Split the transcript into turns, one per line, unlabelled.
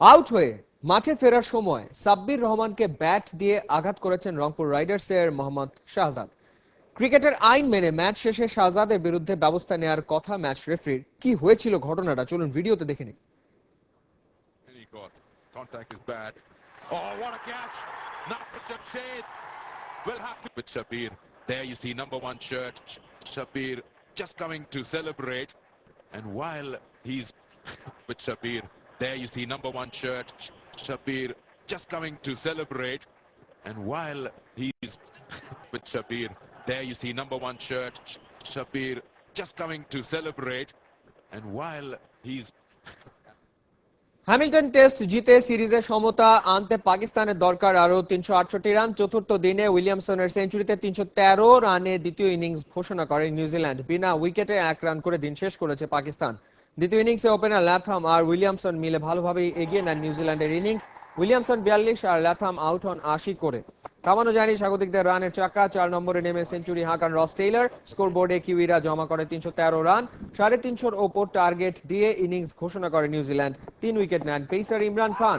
Out হয়ে মাঠে ফেরার সময় সাব্বির রহমানকে ব্যাট দিয়ে আঘাত করেছেন রংপুর রাইডার্সের মোহাম্মদ শাহজাদ ক্রিকেটের আইন মেনে ম্যাচ শেষে শাহজাদের বিরুদ্ধে ব্যবস্থা নেওয়ার কথা ম্যাচ রেফারির কি হয়েছিল ঘটনাটা চলুন ভিডিওতে দেখে নিন
contact is bad. Oh, what a catch! Nasir Jamshed will have to. With Shabir, there you see number one shirt. Shabir just coming to celebrate, and while he's with Shabir, there you see number one shirt. Shabir just coming to celebrate, and while he's with Shabir, there you see number one shirt. Shabir just coming to celebrate, and while he's
Hamilton test জিতে সিরিজে সমতা আনতে পাকিস্তানের দরকার আরও তিনশো আটষট্টি run চতুর্থ দিনে উইলিয়ামসনের সেঞ্চুরিতে তিনশো তেরো রানে দ্বিতীয় ইনিংস ঘোষণা করে নিউজিল্যান্ড বিনা উইকেটে এক রান করে দিন শেষ করেছে পাকিস্তান দ্বিতীয় ইনিংসে ওপেনার ল্যাথাম আর উইলিয়ামসন মিলে ভালোভাবে এগিয়ে নেন নিউজিল্যান্ডের ইনিংস উইলিয়ামসন বিয়াল্লিশ আর ল্যাথাম আউট হন আশি করে। থামানো যায়নি স্বাগতিকদের রানের চাকা, চার নম্বরে নেমে সেঞ্চুরি হাঁকান রস টেইলার। স্কোর বোর্ডে কিউইরা জমা করে তিনশো তেরো রান, সাড়ে তিনশোর ওপর টার্গেট দিয়ে ইনিংস ঘোষণা করে নিউজিল্যান্ড তিন উইকেট নেন পেসার ইমরান খান।